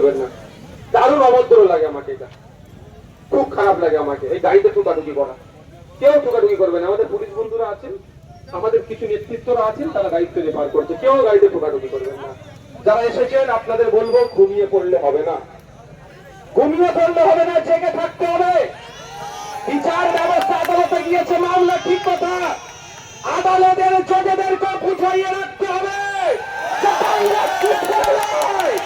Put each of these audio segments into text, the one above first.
করবেন না। দারুণ অভদ্র লাগে আমাকে এটা। খুব খারাপ লাগে আমাকে। এই গাড়িতে ঠোকাঠুকি করা। কেউ ঠোকাঠুকি করবে না। আমাদের পুলিশ বন্ধুরা আছেন, আমাদের কিছু নেতৃত্বরা আছেন, তারা দায়িত্ব নিয়ে পার করছে। কেউ গাড়িতে ঠোকাঠুকি করবেন না। যারা এসেছেন, আপনাদের বলব, ঘুমিয়ে পড়লে হবে না। ঘুমিয়ে পড়লে হবে না, জেগে থাকতে হবে। বিচার ব্যবস্থা আদালতে গিয়েছে, মামলা ঠিক কথা। আদালতের জজেদেরকে বুঝাইয়ে রাখতে হবে যে বাংলা চুপ করে নয়।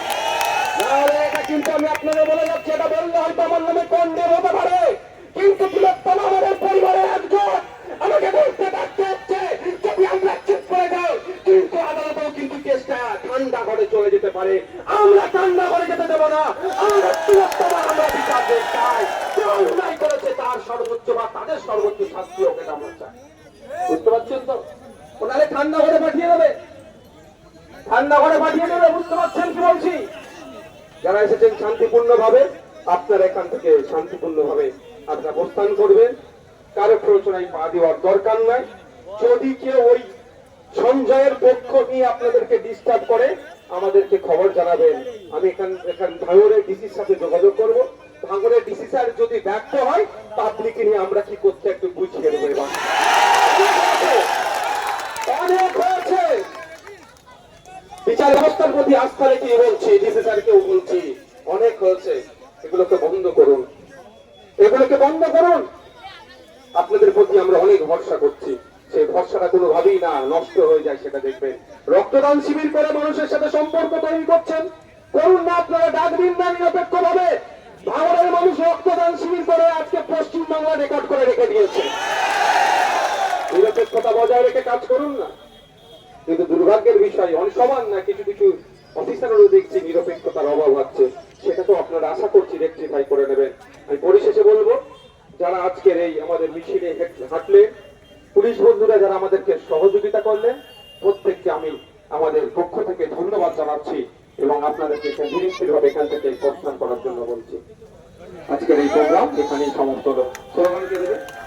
নাহলে এটা কিন্তু আমি আপনাদের বলে যাচ্ছি, এটা বললে হয়তো আমার নামে কন্ডেম হতে পারে। কিন্তু বৃহত্তম আমাদের পরিবারের একজন। আমাকে বলতে ডাকতে হচ্ছে যদি আমরা চুপ করে যাই কিন্তু আদালতেও কিন্তু কেসটা ঠান্ডা করে চলে যেতে পারে। আমরা ঠান্ডা করে যেতে দেবো না। আমরা বৃহত্তম আমরা বিচার চাই যে অন্যায় করেছে তার সর্বোচ্চ বা তাদের সর্বোচ্চ শাস্তি এটা আমরা চাই। বুঝতে পারছেন তো? ওনারে ঠান্ডা করে পাঠিয়ে দেবে। ঠান্ডা করে পাঠিয়ে দেবে, বুঝতে পারছেন কি বলছি? যারা এসেছেন শান্তিপূর্ণ ভাবে আপনারা এখান থেকে শান্তিপূর্ণ ভাবে আপনারা প্রস্থান করবেন। কারও প্ররোচনায় পা দেওয়ার দরকার নাই যদি কেউ ওই সঞ্জয়ের পক্ষ নিয়ে আপনাদেরকে ডিস্টার্ব করে, আমাদেরকে খবর জানাবেন। আমি এখান এখান ভাঙরের ডিসির সাথে যোগাযোগ করব। ভাঙরের ডিসি স্যার যদি ব্যর্থ হয় পাবলিক নিয়ে আমরা কি করতে একটু বুঝিয়ে দেবো এবার অনেক হয়েছে বিচার ব্যবস্থার আস্থা রেখে বলছি ডিসি স্যারকেও বলছি, অনেক হয়েছে, এগুলোকে বন্ধ করুন। এগুলোকে বন্ধ করুন। আপনাদের প্রতি আমরা অনেক ভরসা করছি। সেই ভরসাটা না নষ্ট হয়ে যায়, সেটা দেখবেন। রক্তদান শিবির করে মানুষের সাথে সম্পর্ক তৈরি করছেন। করুন না আপনারা, ডাক দিন না নিরপেক্ষ ভাবে ভাঙড়ের মানুষ রক্তদান শিবির করে আজকে পশ্চিম বাংলা রেকর্ড করে রেখে দিয়েছে। নিরপেক্ষতা বজায় রেখে কাজ করুন না। কিন্তু দুর্ভাগ্যের বিষয় অনেক সমান না, কিছু কিছু অফিসারেরও দেখছি নিরপেক্ষতার অভাব হচ্ছে সেটা তো আপনারা আশা করছি রেক্টিফাই করে নেবেন। আমি পরিশেষে বলব, যারা আজকের এই আমাদের মিছিলে হেঁট- হাঁটলেন পুলিশ বন্ধুরা যারা আমাদেরকে সহযোগিতা করলেন, প্রত্যেককে আমি আমাদের পক্ষ থেকে ধন্যবাদ জানাচ্ছি এবং আপনাদেরকে ধীরস্থির এখান থেকে প্রস্থান করার জন্য বলছি। আজকের এই প্রোগ্রাম এখানেই সমস্ত হলো। দেবে।